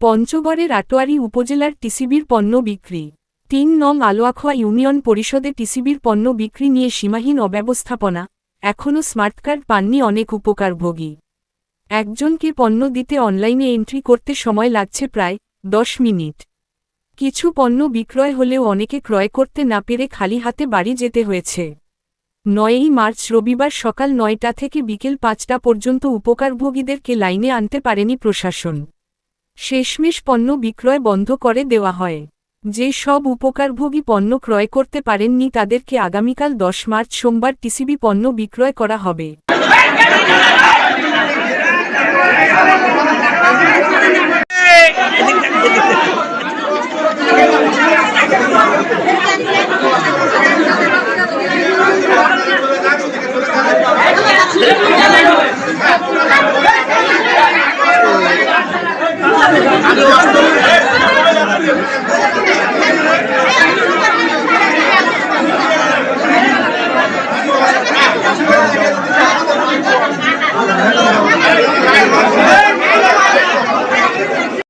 পঞ্চগড়ের আটোয়ারি উপজেলার টিসিবির পণ্য বিক্রি। তিন নং আলোয়াখোয়া ইউনিয়ন পরিষদে টিসিবির পণ্য বিক্রি নিয়ে সীমাহীন অব্যবস্থাপনা। এখনও স্মার্ট কার্ড পাননি অনেক উপকারভোগী। একজনকে পণ্য দিতে অনলাইনে এন্ট্রি করতে সময় লাগছে প্রায় দশ মিনিট। কিছু পণ্য বিক্রয় হলেও অনেকে ক্রয় করতে না পেরে খালি হাতে বাড়ি যেতে হয়েছে। নয়ই মার্চ রবিবার সকাল নয়টা থেকে বিকেল পাঁচটা পর্যন্ত উপকারভোগীদেরকে লাইনে আনতে পারেনি প্রশাসন। শেষমেশ পণ্য বিক্রয় বন্ধ করে দেওয়া হয়। যে সব উপকারভোগী পণ্য ক্রয় করতে পারেননি তাদেরকে আগামীকাল দশ মার্চ সোমবার টিসিবি পণ্য বিক্রয় করা হবে।